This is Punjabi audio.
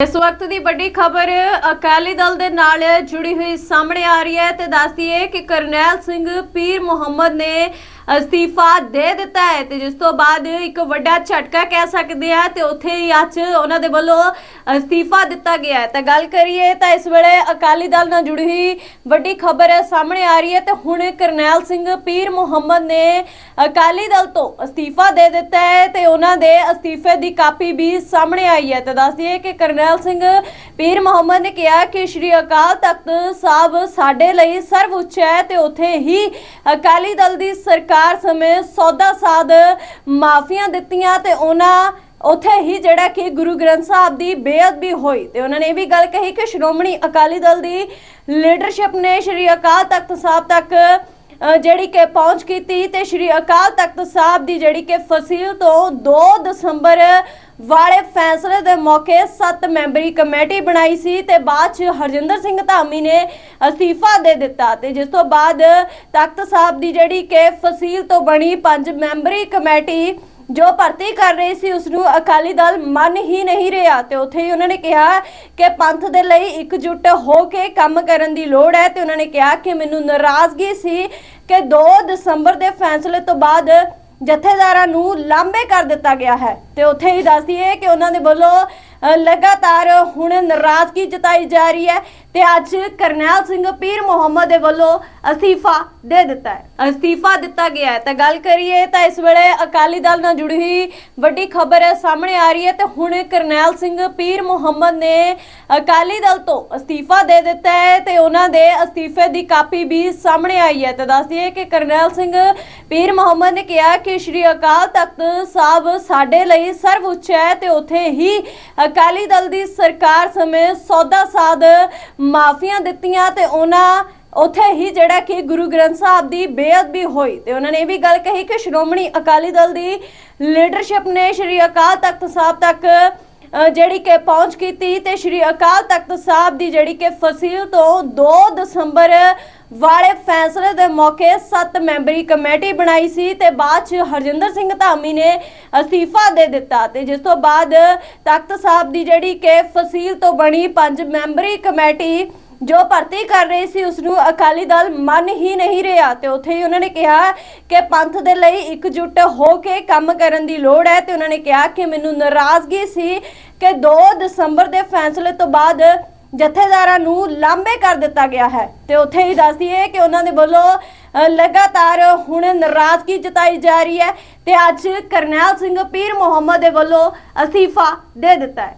ਇਸ ਵਕਤ ਦੀ ਵੱਡੀ ਖਬਰ ਅਕਾਲੀ ਦਲ ਦੇ ਨਾਲ ਜੁੜੀ ਹੋਈ ਸਾਹਮਣੇ ਆ ਰਹੀ ਹੈ ਤੇ ਦੱਸਦੀ ਹੈ ਕਿ ਕਰਨੈਲ ਸਿੰਘ ਪੀਰ ਮੁਹੰਮਦ ਨੇ ਅਸਤੀਫਾ ਦੇ ਦਿੱਤਾ ਹੈ ਤੇ ਜਿਸ ਤੋਂ ਬਾਅਦ ਇੱਕ ਵੱਡਾ ਝਟਕਾ ਕਹਿ ਸਕਦੇ ਆ ਤੇ ਉੱਥੇ ਹੀ ਅੱਜ ਉਹਨਾਂ ਦੇ ਵੱਲੋਂ ਅਸਤੀਫਾ ਦਿੱਤਾ ਗਿਆ ਹੈ। ਤਾਂ ਗੱਲ ਕਰੀਏ ਤਾਂ ਇਸ ਵੇਲੇ ਅਕਾਲੀ ਦਲ ਨਾਲ ਜੁੜੀ ਹੋਈ ਵੱਡੀ ਖਬਰ ਸਾਹਮਣੇ ਆ ਰਹੀ ਹੈ ਤੇ ਹੁਣ ਕਰਨੈਲ ਸਿੰਘ ਪੀਰ ਮੁਹੰਮਦ ਨੇ ਅਕਾਲੀ ਦਲ ਤੋਂ ਅਸਤੀਫਾ ਦੇ ਦਿੱਤਾ ਹੈ ਤੇ ਉਹਨਾਂ ਦੇ ਅਸਤੀਫੇ ਦੀ ਕਾਪੀ ਵੀ ਸਾਹਮਣੇ ਆਈ ਹੈ। ਤੇ ਦੱਸਦੀ ਹੈ ਕਿ ਕਰਨੈਲ ਸਿੰਘ ਪੀਰ ਮੁਹੰਮਦ ਨੇ ਕਿਹਾ ਕਿ ਸ਼੍ਰੀ ਅਕਾਲ ਤਖਤ ਸਾਹਿਬ ਸਾਡੇ ਲਈ ਸਰਵ ਉੱਚ ਹੈ ਤੇ ਉੱਥੇ ਹੀ ਅਕਾਲੀ ਦਲ ਦੀ ਸਰਕਾਰ ਸਮੇਂ ਸੌਦਾ ਸਾਧ ਮਾਫੀਆਂ ਦਿੱਤੀਆਂ ਤੇ ਉਹਨਾਂ ਉੱਥੇ ਹੀ ਜਿਹੜਾ ਕਿ ਗੁਰੂ ਗ੍ਰੰਥ ਸਾਹਿਬ ਦੀ ਬੇਅਦਬੀ ਹੋਈ। ਤੇ ਉਹਨਾਂ ਨੇ ਇਹ ਵੀ ਗੱਲ ਕਹੀ ਕਿ ਸ਼੍ਰੋਮਣੀ ਅਕਾਲੀ ਦਲ ਦੀ ਲੀਡਰਸ਼ਿਪ ਨੇ ਸ਼੍ਰੀ ਅਕਾਲ ਤਖਤ ਸਾਹਿਬ ਤੱਕ ਜਿਹੜੀ ਕਿ ਪਹੁੰਚ ਕੀਤੀ ਤੇ ਸ਼੍ਰੀ ਅਕਾਲ ਤਖਤ ਸਾਹਿਬ ਦੀ ਜਿਹੜੀ ਕਿ ਫਸੀਲ ਤੋਂ 2 ਦਸੰਬਰ ਵਾਲੇ ਫੈਸਲੇ ਦੇ ਮੌਕੇ 7 ਮੈਂਬਰੀ ਕਮੇਟੀ ਬਣਾਈ ਸੀ ਤੇ ਬਾਅਦ ਚ ਹਰਜਿੰਦਰ ਸਿੰਘ ਧਾਮੀ ਨੇ ਅਸਤੀਫਾ ਦੇ ਦਿੱਤਾ ਤੇ ਜਿਸ ਤੋਂ ਬਾਅਦ ਤਖਤ ਸਾਹਿਬ ਦੀ ਜਿਹੜੀ ਕਿ ਫਸੀਲ ਤੋਂ ਬਣੀ 5 ਮੈਂਬਰੀ ਕਮੇਟੀ ਜੋ ਭਰਤੀ ਕਰ ਰਹੀ ਸੀ ਉਸ ਨੂੰ ਅਕਾਲੀ ਦਲ ਮੰਨ ਹੀ ਨਹੀਂ ਰਿਹਾ ਤੇ ਉੱਥੇ ਹੀ ਉਹਨਾਂ ਨੇ ਕਿਹਾ ਕਿ ਪੰਥ ਦੇ ਲਈ ਇਕਜੁੱਟ ਹੋ ਕੇ ਕੰਮ ਕਰਨ ਦੀ ਲੋੜ ਹੈ ਤੇ ਉਹਨਾਂ ਨੇ ਕਿਹਾ ਕਿ ਮੈਨੂੰ ਨਾਰਾਜ਼ਗੀ ਸੀ ਕਿ 2 ਦਸੰਬਰ ਦੇ ਫੈਸਲੇ ਤੋਂ ਬਾਅਦ ਜਥੇਦਾਰਾਂ ਨੂੰ ਲਾਂਬੇ ਕਰ ਦਿੱਤਾ ਗਿਆ ਹੈ। ਤੇ ਉੱਥੇ ਹੀ ਦੱਸਦੀ ਹੈ ਕਿ ਉਹਨਾਂ ਦੇ ਵੱਲੋਂ ਲਗਾਤਾਰ ਹੁਣ ਨਾਰਾਜ਼ਗੀ ਜਤਾਈ ਜਾ ਰਹੀ ਹੈ ਤੇ ਅੱਜ ਕਰਨੈਲ ਸਿੰਘ ਪੀਰ ਮੁਹੰਮਦ ਦੇ ਵੱਲੋਂ ਅਸਤੀਫਾ ਦੇ ਦਿੱਤਾ ਹੈ। ਅਸਤੀਫਾ ਦਿੱਤਾ ਗਿਆ ਹੈ। ਤਾਂ ਗੱਲ ਕਰੀਏ ਤਾਂ ਇਸ ਵੇਲੇ ਅਕਾਲੀ ਦਲ ਨਾਲ ਜੁੜੀ ਹੋਈ ਵੱਡੀ ਖਬਰ ਸਾਹਮਣੇ ਆ ਰਹੀ ਹੈ ਤੇ ਹੁਣ ਕਰਨੈਲ ਸਿੰਘ ਪੀਰ ਮੁਹੰਮਦ ਨੇ ਅਕਾਲੀ ਦਲ ਤੋਂ ਅਸਤੀਫਾ ਦੇ ਦਿੱਤਾ ਹੈ ਤੇ ਉਹਨਾਂ ਦੇ ਅਸਤੀਫੇ ਦੀ ਕਾਪੀ ਵੀ ਸਾਹਮਣੇ ਆਈ ਹੈ। ਤੇ ਦੱਸਦੀ ਹੈ ਕਿ ਕਰਨੈਲ ਸਿੰਘ ਪੀਰ ਮੁਹੰਮਦ ਨੇ ਕਿਹਾ ਕਿ ਸ਼੍ਰੀ ਅਕਾਲ ਤਖਤ ਸਾਹਿਬ ਸਾਡੇ ਲਈ ਸਰਵ ਉੱਚ ਹੈ ਤੇ ਉੱਥੇ ਹੀ ਅਕਾਲੀ ਦਲ ਦੀ ਸਰਕਾਰ ਸਮੇਂ ਸੌਦਾ ਸਾਧ ਮਾਫੀਆਂ ਦਿੱਤੀਆਂ ਤੇ ਉਹਨਾਂ ਉੱਥੇ ਹੀ ਜਿਹੜਾ ਕਿ ਗੁਰੂ ਗ੍ਰੰਥ ਸਾਹਿਬ ਦੀ ਬੇਅਦਬੀ ਹੋਈ ਤੇ ਉਹਨਾਂ ਨੇ ਇਹ ਵੀ ਗੱਲ ਕਹੀ ਕਿ ਸ਼੍ਰੋਮਣੀ ਅਕਾਲੀ ਦਲ ਦੀ ਲੀਡਰਸ਼ਿਪ ਨੇ ਸ਼੍ਰੀ ਅਕਾਲ ਤਖਤ ਸਾਹਿਬ ਤੱਕ ਜਿਹੜੀ ਕਿ ਪਹੁੰਚ ਕੀਤੀ ਤੇ ਸ਼੍ਰੀ ਅਕਾਲ ਤਖਤ ਸਾਹਿਬ ਦੀ ਜਿਹੜੀ ਕਿ ਫਸੀਲ ਤੋਂ 2 ਦਸੰਬਰ ਵਾਲੇ ਫੈਸਲੇ ਦੇ ਮੌਕੇ 7 ਮੈਂਬਰੀ ਕਮੇਟੀ ਬਣਾਈ ਸੀ ਤੇ ਬਾਅਦ ਚ ਹਰਜਿੰਦਰ ਸਿੰਘ ਧਾਮੀ ਨੇ ਅਸਤੀਫਾ ਦੇ ਦਿੱਤਾ ਤੇ ਜਿਸ ਤੋਂ ਬਾਅਦ ਤਖਤ ਸਾਹਿਬ ਦੀ ਜਿਹੜੀ ਕਿ ਫਸੀਲ ਤੋਂ ਬਣੀ 5 ਮੈਂਬਰੀ ਕਮੇਟੀ ਜੋ ਭਰਤੀ ਕਰ ਰਹੀ ਸੀ ਉਸ ਨੂੰ ਅਕਾਲੀ ਦਲ ਮੰਨ ਹੀ ਨਹੀਂ ਰਿਹਾ ਤੇ ਉੱਥੇ ਹੀ ਉਹਨਾਂ ਨੇ ਕਿਹਾ ਕਿ ਪੰਥ ਦੇ ਲਈ ਇਕਜੁੱਟ ਹੋ ਕੇ ਕੰਮ ਕਰਨ ਦੀ ਲੋੜ ਹੈ ਤੇ ਉਹਨਾਂ ਨੇ ਕਿਹਾ ਕਿ ਮੈਨੂੰ ਨਾਰਾਜ਼ਗੀ ਸੀ ਕਿ 2 ਦਸੰਬਰ ਦੇ ਫੈਸਲੇ ਤੋਂ ਬਾਅਦ ਜਥੇਦਾਰਾਂ ਨੂੰ ਲਾਂਬੇ ਕਰ ਦਿੱਤਾ ਗਿਆ ਹੈ। ਤੇ ਉੱਥੇ ਹੀ ਦੱਸਦੀ ਹੈ ਕਿ ਉਹਨਾਂ ਦੇ ਵੱਲੋਂ ਅ, ਲਗਾਤਾਰ ਹੁਣ ਨਾਰਾਜ਼ਗੀ ਜਤਾਈ ਜਾ ਰਹੀ ਹੈ ਤੇ ਅੱਜ ਕਰਨੈਲ ਸਿੰਘ ਪੀਰ ਮੁਹੰਮਦ ਦੇ ਵੱਲੋਂ ਅਸਤੀਫਾ ਦੇ ਦਿੱਤਾ ਹੈ।